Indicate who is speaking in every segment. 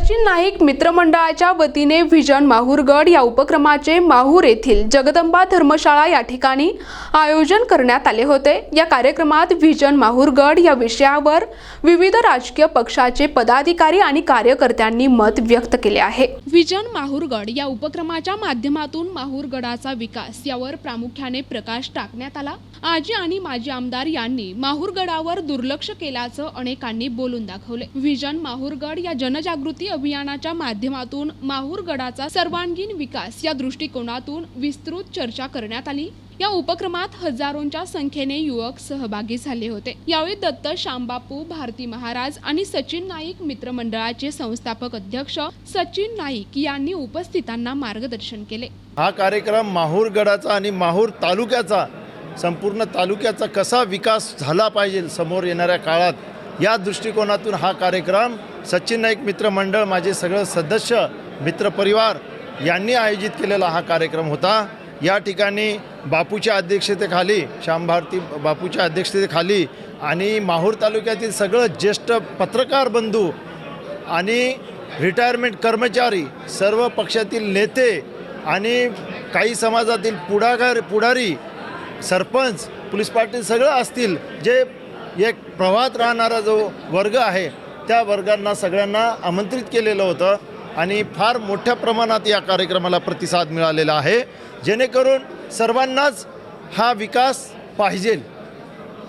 Speaker 1: such Sachin Naik मित्रमंडळाच्या वतीने vision Mahurgad या उपक्रमाचे माहूर येथील जगदंबा धर्मशाळा या ठिकाणी आयोजन करण्यात आले होते. या कार्यक्रमात व्हिजन माहूरगड या विषयावर विविध राजकीय पक्षाचे पदाधिकारी आणि कार्यकर्त्यांनी मत व्यक्त केले आहे. व्हिजन माहूरगड या उपक्रमाच्या माध्यमातून माहूरगडाचा विकास यावर प्रामुख्याने प्रकाश टाकण्यात आला. आजी आणि माजी आमदार यांनी माहूरगडावर दुर्लक्ष केल्याचं अनेकांनी बोलून दाखवले. व्हिजन माहूरगड या जनजागृती अभियानाच्या माध्यमातून माहूरगडाचा सर्वांगीण विकास या दृष्टिकोनातून विस्तृत चर्चा करण्यात आली. या उपक्रमात हजारोंच्या संख्येने युवक सहभागी झाले होते. यावेळी दत्त शांबापू भारती महाराज आणि सचिन नाईक मित्रमंडळाचे संस्थापक अध्यक्ष सचिन नाईक यांनी उपस्थितांना मार्गदर्शन केले.
Speaker 2: हा कार्यक्रम माहूर गडाचा आणि माहूर तालुक्याचा संपूर्ण तालुक्याचा कसा विकास झाला पाहिजे समोर येणाऱ्या काळात या दृष्टिकोनातून हा कार्यक्रम सचिन नाईक मित्रमंडळ माझे सगळं सदस्य मित्रपरिवार यांनी आयोजित केलेला हा कार्यक्रम होता. या ठिकाणी बापूच्या अध्यक्षतेखाली श्यामभारती बापूच्या अध्यक्षतेखाली आणि माहूर तालुक्यातील सगळं ज्येष्ठ पत्रकार बंधू आणि रिटायरमेंट कर्मचारी सर्व पक्षातील नेते आणि काही समाजातील पुढाकार पुढारी सरपंच पोलीस पाटील सगळं असतील जे एक प्रवाहात राहणारा जो वर्ग आहे त्या वर्गांना सगळ्यांना आमंत्रित केलेलं होतं आणि फार मोठ्या प्रमाणात या कार्यक्रमाला प्रतिसाद मिळालेला आहे. जेणेकरून सर्वांनाच हा विकास पाहिजे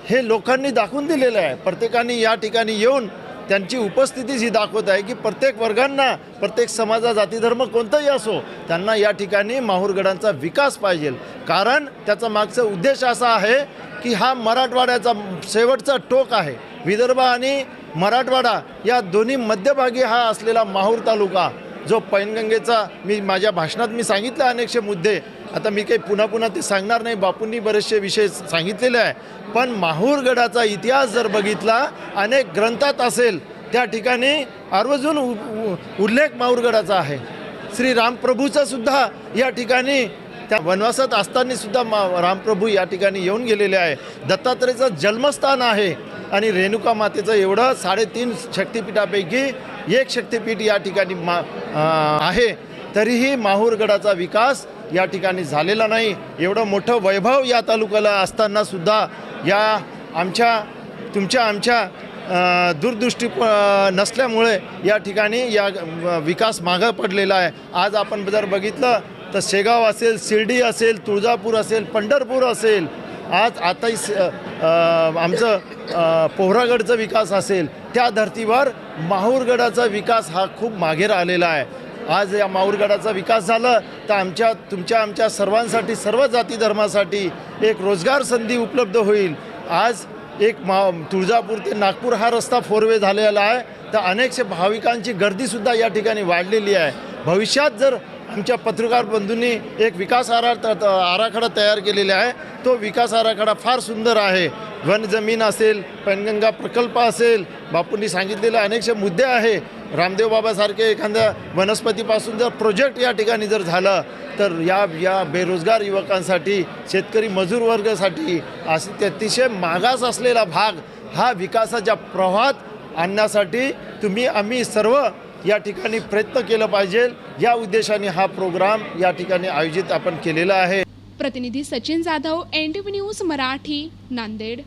Speaker 2: हे लोकांनी दाखवून दिलेलं आहे. प्रत्येकाने या ठिकाणी येऊन त्यांची उपस्थितीच ही दाखवत आहे की प्रत्येक वर्गांना प्रत्येक समाजा जातीधर्म कोणताही असो त्यांना या ठिकाणी माहूरगडांचा विकास पाहिजे. कारण त्याचा मागचा उद्देश असा आहे की हा मराठवाड्याचा शेवटचा टोक आहे. विदर्भ आणि मराठवाडा या दोन्ही मध्यभागी हा असलेला माहूर तालुका जो पैनगंगेचा मी माझ्या भाषणात मी सांगितलं अनेकशे मुद्दे आता मी काही पुन्हा पुन्हा ते सांगणार नाही बापूंनी बरेचसे विषय सांगितलेले आहे. पण माहूरगडाचा इतिहास जर बघितला अनेक ग्रंथात असेल त्या ठिकाणी आवर्जून उ- उल्लेख माहूरगडाचा आहे. श्री रामप्रभूचा सुद्धा या ठिकाणी त्या वनवासात असताना सुद्धा मा रामप्रभू या ठिकाणी येऊन गेलेले आहे. दत्तात्रेयचं जन्मस्थान आहे. आणि रेणुका मातेचं एवढं साडेतीन शक्तिपीठापैकी एक शक्तिपीठ या ठिकाणी मा आहे. तरीही माहूरगडाचा विकास या ठिकाणी झालेला नाही. एवढं मोठं वैभव या तालुक्याला असताना सुद्धा या आमच्या तुमच्या आमच्या दूरदृष्टी नसल्यामुळे या ठिकाणी या विकास मागं पडलेला आहे. आज आपण जर बघितलं तर शेगाव असेल शिर्डी असेल तुळजापूर असेल पंढरपूर असेल आज आताही स- आमचं पोहरागडचा विकास असेल त्या धर्तीवर माहूरगडाचा विकास हा खूप मागे राहिलेला आहे. आज या माहूरगडाचा विकास झाला तर आमच्या तुमच्या आमच्या सर्वांसाठी सर्व जाती धर्मासाठी एक रोजगार संधी उपलब्ध होईल. आज एक मा तुळजापूर ते नागपूर हा रस्ता फोरवे झालेला आहे तर अनेकशे भाविकांची गर्दीसुद्धा या ठिकाणी वाढलेली आहे. भविष्यात जर आमच्या पत्रकार बंधूंनी एक विकास आरा त- आराखडा तयार केलेला आहे. तो विकास आराखडा फार सुंदर आहे. वन जमीन असेल पैनगंगा प्रकल्प असेल बापूंनी सांगितलेले अनेकशे मुद्दे आहे. रामदेव बाबासारखे एखाद्या वनस्पतीपासून जर प्रोजेक्ट या ठिकाणी जर झालं तर या या बेरोजगार युवकांसाठी शेतकरी मजूर वर्गासाठी असे ते अतिशय मागास असलेला भाग हा विकासाच्या प्रवाहात आणण्यासाठी तुम्ही आम्ही सर्व या ठिकाणी प्रयत्न केलं पाहिजे. या उद्देशाने हा प्रोग्राम या ठिकाणी आयोजित आपण केलेला आहे.
Speaker 1: प्रतिनिधी सचिन जाधव एन न्यूज मराठी नांदेड.